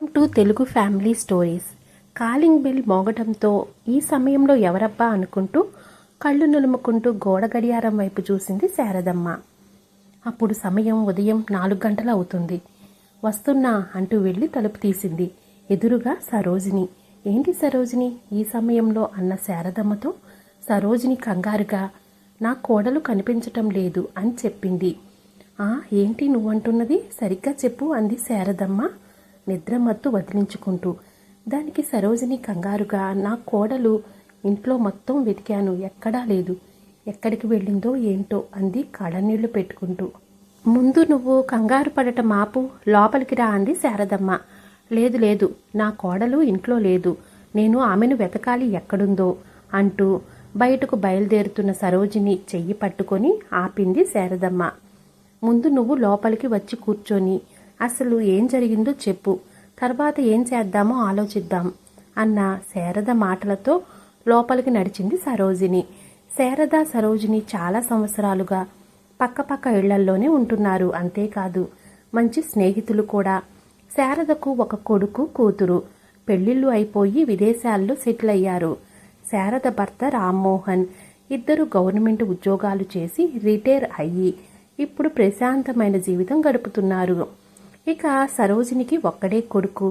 To Telugu family stories. Calling bell మోగటంతో ఈ సమయంలో ఎవరబ్బా అనుకుంటూ కళ్ళు నులుముకుంటూ గోడ గడియారం వైపు చూసింది శారదమ్మ. అప్పుడు సమయం ఉదయం నాలుగు గంటలు అవుతుంది. వస్తున్నా అంటూ వెళ్ళి తలుపు తీసింది. ఎదురుగా సరోజిని. ఏంటి సరోజిని? ఈ సమయంలో అన్న శారదమ్మతో సరోజిని కంగారుగా నా కోడలు కనిపించటం లేదు అని చెప్పింది. ఆ ఏంటి నువ్వంటున్నది? సరిగ్గా చెప్పు అంది శారదమ్మ. నిద్రమత్తు వదిలించుకుంటూ దానికి సరోజిని కంగారుగా నా కోడలు ఇంట్లో మొత్తం వెతికాను ఎక్కడా లేదు. ఎక్కడికి వెళ్ళిందో ఏంటో అంది కళ్ళనీళ్ళు పెట్టుకుంటూ. ముందు నువ్వు కంగారు పడటం ఆపు లోపలికి రా అంది శారదమ్మ. లేదు లేదు నా కోడలు ఇంట్లో లేదు. నేను ఆమెను వెతకాలి ఎక్కడుందో అంటూ బయటకు బయలుదేరుతున్న సరోజిని చెయ్యి పట్టుకొని ఆపింది శారదమ్మ. ముందు నువ్వు లోపలికి వచ్చి కూర్చొని అసలు ఏం జరిగిందో చెప్పు. తర్వాత ఏం చేద్దామో ఆలోచిద్దాం అన్న శారద మాటలతో లోపలికి నడిచింది సరోజిని. శారద సరోజిని చాలా సంవత్సరాలుగా పక్కపక్క ఇళ్ళల్లోనే ఉంటున్నారు అంతేకాదు మంచి స్నేహితులు కూడా. శారదకు ఒక కొడుకు కూతురు. పెళ్ళిళ్ళు అయిపోయి విదేశాల్లో సెటిల్ అయ్యారు. శారద భర్త రామ్మోహన్. ఇద్దరు గవర్నమెంట్ ఉద్యోగాలు చేసి రిటైర్ అయ్యి ఇప్పుడు ప్రశాంతమైన జీవితం గడుపుతున్నారు. ఇక సరోజినికి ఒక్కడే కొడుకు.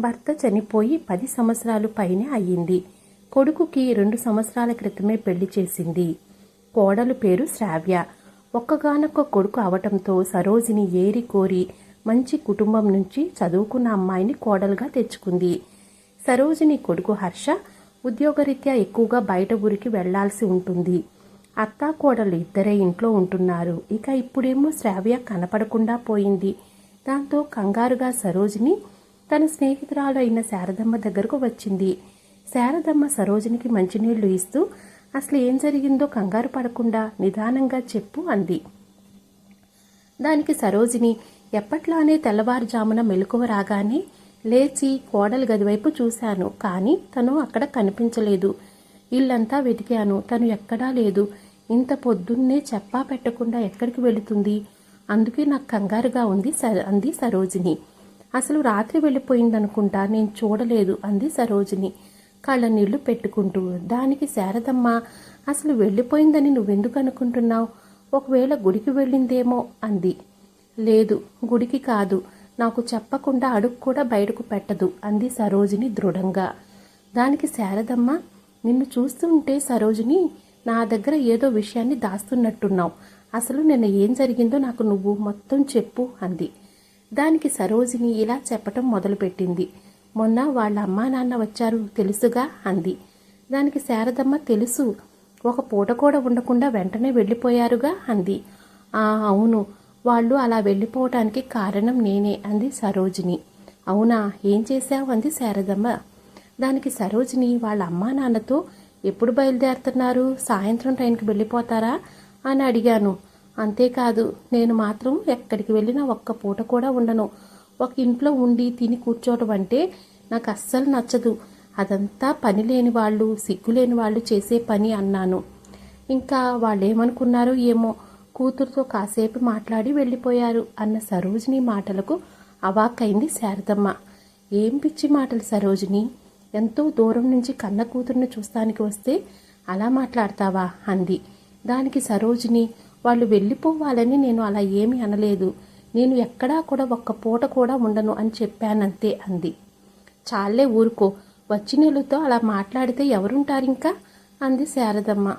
భర్త చనిపోయి పది సంవత్సరాలు పైనే అయ్యింది. కొడుకుకి రెండు సంవత్సరాల క్రితమే పెళ్ళి చేసింది. కోడలు పేరు శ్రావ్య. ఒక్కగానొక్క కొడుకు అవటంతో సరోజిని ఏరి కోరి మంచి కుటుంబం నుంచి చదువుకున్న అమ్మాయిని కోడలుగా తెచ్చుకుంది. సరోజిని కొడుకు హర్ష ఉద్యోగరీత్యా ఎక్కువగా బయట ఊరికి వెళ్ళాల్సి ఉంటుంది. అత్తా కోడలు ఇద్దరే ఇంట్లో ఉంటున్నారు. ఇక ఇప్పుడేమో శ్రావ్య కనపడకుండా పోయింది. దాంతో కంగారుగా సరోజిని తన స్నేహితురాలు అయిన శారదమ్మ దగ్గరకు వచ్చింది. శారదమ్మ సరోజినికి మంచినీళ్ళు ఇస్తూ అసలు ఏం జరిగిందో కంగారు పడకుండా నిదానంగా చెప్పు అంది. దానికి సరోజిని ఎప్పట్లానే తెల్లవారుజామున మెలకువ రాగానే లేచి కోడలి గదివైపు చూశాను. కానీ తను అక్కడ కనిపించలేదు. ఇల్లంతా వెతికాను. తను ఎక్కడా లేదు. ఇంత పొద్దున్నే చెప్పా పెట్టకుండా ఎక్కడికి వెళుతుంది? అందుకే నాకు కంగారుగా ఉంది స- అంది సరోజిని. అసలు రాత్రి వెళ్ళిపోయిందనుకుంటా నేను చూడలేదు అంది సరోజిని. కళ్ళ నీళ్ళు పెట్టుకుంటూ దానికి శారదమ్మ అసలు వెళ్ళిపోయిందని నువ్వెందుకు అనుకుంటున్నావు ఒకవేళ గుడికి వెళ్ళిందేమో అంది. లేదు గుడికి కాదు నాకు చెప్పకుండా అడుగు కూడా బయటకు పెట్టదు అంది సరోజిని దృఢంగా. దానికి శారదమ్మ నిన్ను చూస్తుంటే సరోజిని నా దగ్గర ఏదో విషయాన్ని దాస్తున్నట్టున్నావు అసలు నిన్న ఏం జరిగిందో నాకు నువ్వు మొత్తం చెప్పు అంది. దానికి సరోజిని ఇలా చెప్పటం మొదలుపెట్టింది. మొన్న వాళ్ళ అమ్మా నాన్న వచ్చారు తెలుసుగా అంది. దానికి శారదమ్మ తెలుసు. ఒక పూట కూడా ఉండకుండా వెంటనే వెళ్ళిపోయారుగా అంది. ఆ అవును. వాళ్ళు అలా వెళ్ళిపోవటానికి కారణం నేనే అంది సరోజిని. అవునా? ఏం చేశావు? అంది శారదమ్మ. దానికి సరోజిని వాళ్ళ అమ్మా నాన్నతో ఎప్పుడు బయలుదేరుతున్నారు? సాయంత్రం టైంకి వెళ్ళిపోతారా? అని అడిగాను. అంతేకాదు నేను మాత్రం ఎక్కడికి వెళ్ళినా ఒక్క పూట కూడా ఉండను. ఒక ఇంట్లో ఉండి తిని కూర్చోవడం అంటే నాకు అస్సలు నచ్చదు. అదంతా పని లేని వాళ్ళు సిగ్గు లేని వాళ్ళు చేసే పని అన్నాను. ఇంకా వాళ్ళు ఏమనుకున్నారో ఏమో కూతురుతో కాసేపు మాట్లాడి వెళ్ళిపోయారు అన్న సరోజిని మాటలకు అవాక్కైంది శారదమ్మ. ఏం పిచ్చి మాటలు సరోజిని? ఎంతో దూరం నుంచి కన్న కూతురుని చూస్తానికి వస్తే అలా మాట్లాడతావా? అంది. దానికి సరోజిని వాళ్ళు వెళ్ళిపోవాలని నేను అలా ఏమీ అనలేదు. నేను ఎక్కడా కూడా ఒక్క పూట కూడా ఉండను అని చెప్పానంతే అంది. చాలే ఊరుకో వచ్చినీళ్ళతో అలా మాట్లాడితే ఎవరుంటారింకా అంది శారదమ్మ.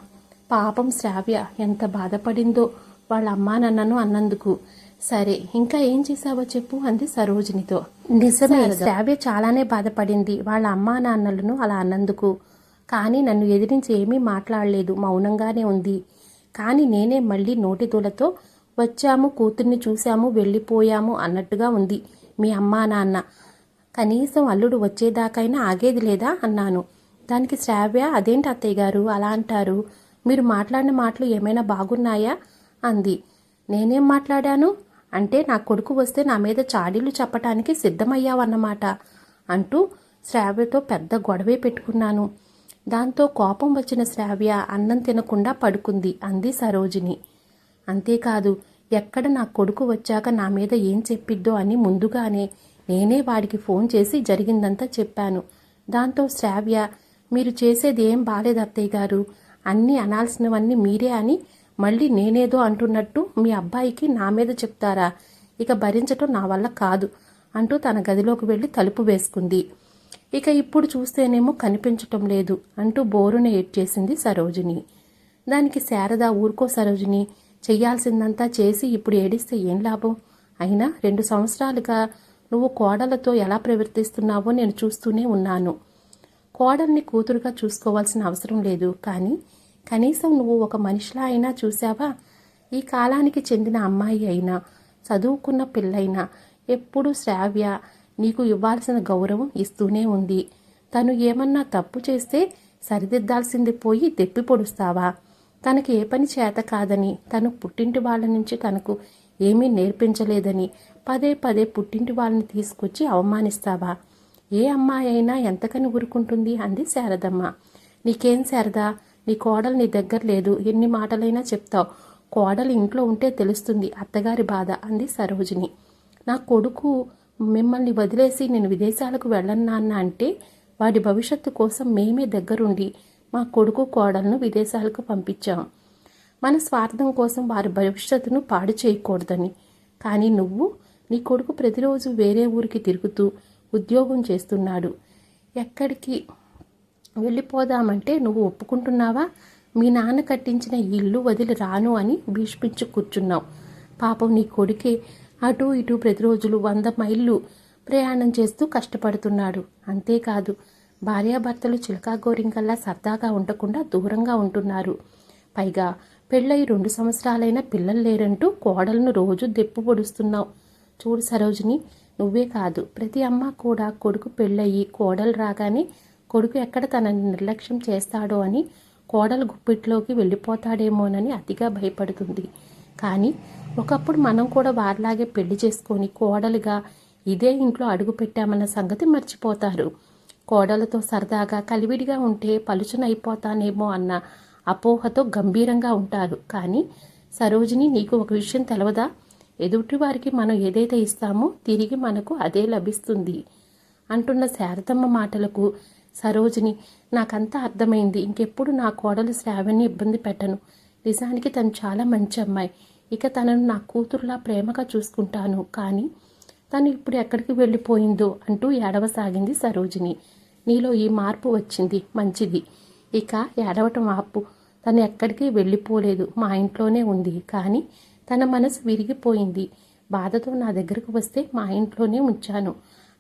పాపం శ్రావ్య ఎంత బాధపడిందో వాళ్ళ అమ్మా నన్నను అన్నందుకు. సరే ఇంకా ఏం చేశావో చెప్పు అంది సరోజినితో. నిజమే శ్రావ్య చాలానే బాధపడింది వాళ్ళ అమ్మా నాన్నలను అలా అన్నందుకు. కానీ నన్ను ఎదిరించి ఏమీ మాట్లాడలేదు. మౌనంగానే ఉంది. కానీ నేనే మళ్ళీ నోటిదూలతో వచ్చాము కూతుర్ని చూశాము వెళ్ళిపోయాము అన్నట్టుగా ఉంది మీ అమ్మా నాన్న. కనీసం అల్లుడు వచ్చేదాకైనా ఆగేది లేదా అన్నాను. దానికి శ్రావ్య అదేంటి అత్తయ్య గారు? అలా అంటారు. మీరు మాట్లాడిన మాటలు ఏమైనా బాగున్నాయా? అంది. నేనేం మాట్లాడాను? అంటే నా కొడుకు వస్తే నా మీద చాడీలు చెప్పటానికి సిద్ధమయ్యావన్నమాట అంటూ శ్రావ్యతో పెద్ద గొడవే పెట్టుకున్నాను. దాంతో కోపం వచ్చిన శ్రావ్య అన్నం తినకుండా పడుకుంది అంది సరోజిని. అంతేకాదు ఎక్కడ నా కొడుకు వచ్చాక నా మీద ఏం చెప్పిద్దో అని ముందుగానే నేనే వాడికి ఫోన్ చేసి జరిగిందంతా చెప్పాను. దాంతో శ్రావ్య మీరు చేసేది ఏం బాలేదు అత్తయ్య గారు. అన్నీ అనాల్సినవన్నీ మీరే అని మళ్ళీ నేనేదో అంటున్నట్టు మీ అబ్బాయికి నా మీద చెప్తారా? ఇక భరించటం నా వల్ల కాదు అంటూ తన గదిలోకి వెళ్ళి తలుపు వేసుకుంది. ఇక ఇప్పుడు చూస్తేనేమో కనిపించటం లేదు అంటూ బోరున ఏడ్చేసింది సరోజిని. దానికి శారద ఊరుకో సరోజిని చెయ్యాల్సిందంతా చేసి ఇప్పుడు ఏడిస్తే ఏం లాభం? అయినా రెండు సంవత్సరాలుగా నువ్వు కోడలతో ఎలా ప్రవర్తిస్తున్నావో నేను చూస్తూనే ఉన్నాను. కోడల్ని కూతురుగా చూసుకోవాల్సిన అవసరం లేదు. కానీ కనీసం నువ్వు ఒక మనిషిలా అయినా చూసావా ఈ కాలానికి చెందిన అమ్మాయి అయినా చదువుకున్న పిల్లైనా ఎప్పుడూ శ్రావ్య నీకు ఇవ్వాల్సిన గౌరవం ఇస్తూనే ఉంది. తను ఏమన్నా తప్పు చేస్తే సరిదిద్దాల్సింది పోయి దెప్పి పొడుస్తావా? తనకి ఏ పని చేత కాదని తను పుట్టింటి వాళ్ళ నుంచి తనకు ఏమీ నేర్పించలేదని పదే పదే పుట్టింటి వాళ్ళని తీసుకొచ్చి అవమానిస్తావా? ఏ అమ్మాయి అయినా ఎంతకని ఊరుకుంటుంది అంది శారదమ్మ. నీకేం శారదా? నీ కోడలు నీ దగ్గర లేదు. ఎన్ని మాటలైనా చెప్తావు. కోడలు ఇంట్లో ఉంటే తెలుస్తుంది అత్తగారి బాధ అంది సరోజిని. నా కొడుకు మిమ్మల్ని వదిలేసి నేను విదేశాలకు వెళ్ళన్నా అంటే వాడి భవిష్యత్తు కోసం మేమే దగ్గరుండి మా కొడుకు కోడలను విదేశాలకు పంపించాం. మన స్వార్థం కోసం వారి భవిష్యత్తును పాడు చేయకూడదని. కానీ నువ్వు నీ కొడుకు ప్రతిరోజు వేరే ఊరికి తిరుగుతూ ఉద్యోగం చేస్తున్నాడు. ఎక్కడికి వెళ్ళిపోదామంటే నువ్వు ఒప్పుకుంటున్నావా? మీ నాన్న కట్టించిన ఇల్లు వదిలి రాను అని భీష్మించి కూర్చున్నావు. పాపం నీ కొడుకే అటు ఇటు ప్రతిరోజులు వంద మైళ్ళు ప్రయాణం చేస్తూ కష్టపడుతున్నాడు. అంతేకాదు భార్యాభర్తలు చిలకా గోరింకల్లా సరదాగా ఉండకుండా దూరంగా ఉంటున్నారు. పైగా పెళ్ళై రెండు సంవత్సరాలైన పిల్లలు లేరంటూ కోడలను రోజు దెప్పు పొడుస్తున్నావు. చూడు సరోజిని నువ్వే కాదు ప్రతి అమ్మ కూడా కొడుకు పెళ్ళయి కోడలు రాగానే కొడుకు ఎక్కడ తనని నిర్లక్ష్యం చేస్తాడో అని కోడలు గుప్పిట్లోకి వెళ్ళిపోతాడేమోనని అతిగా భయపడుతుంది. కానీ ఒకప్పుడు మనం కూడా వారిలాగే పెళ్ళి చేసుకొని కోడలుగా ఇదే ఇంట్లో అడుగు పెట్టామన్న సంగతి మర్చిపోతారు. కోడలతో సరదాగా కలివిడిగా ఉంటే పలుచనైపోతానేమో అన్న అపోహతో గంభీరంగా ఉంటారు. కానీ సరోజిని నీకు ఒక విషయం తెలవదా? ఎదుటి వారికి మనం ఏదైతే ఇస్తామో తిరిగి మనకు అదే లభిస్తుంది. అంటున్న శారదమ్మ మాటలకు సరోజిని నాకంతా అర్థమైంది. ఇంకెప్పుడు నా కోడలు శ్రావణ్ణి ఇబ్బంది పెట్టను. నిజానికి తను చాలా మంచి అమ్మాయి. ఇక తనను నా కూతురులా ప్రేమగా చూసుకుంటాను. కానీ తను ఇప్పుడు ఎక్కడికి వెళ్ళిపోయిందో అంటూ ఏడవసాగింది సరోజిని. నీలో ఈ మార్పు వచ్చింది మంచిది. ఇక ఏడవటం ఆపు. తను ఎక్కడికి వెళ్ళిపోలేదు మా ఇంట్లోనే ఉంది. కానీ తన మనసు విరిగిపోయింది. బాధతో నా దగ్గరకు వస్తే మా ఇంట్లోనే ఉంచాను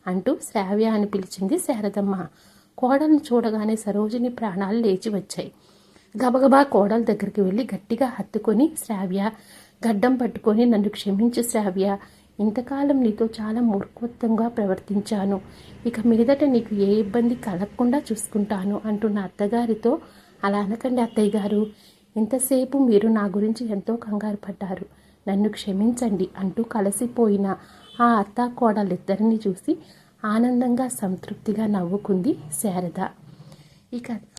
అంటూ శ్రావ్య అని పిలిచింది శారదమ్మ. కోడలను చూడగానే సరోజిని ప్రాణాలు లేచి వచ్చాయి. గబగబా కోడల దగ్గరికి వెళ్ళి గట్టిగా హత్తుకొని శ్రావ్య గడ్డం పట్టుకొని నన్ను క్షమించు శ్రావ్య. ఇంతకాలం నీతో చాలా మూర్ఖోత్తంగా ప్రవర్తించాను. ఇక మీదట నీకు ఏ ఇబ్బంది కలగకుండా చూసుకుంటాను అంటున్న అత్తగారితో అలా అనకండి అత్తయ్య గారు. ఇంతసేపు మీరు నా గురించి ఎంతో కంగారు పడ్డారు. నన్ను క్షమించండి అంటూ కలసిపోయిన ఆ అత్త కోడలిద్దరిని చూసి ఆనందంగా సంతృప్తిగా నవ్వుకుంది శారద. ఇక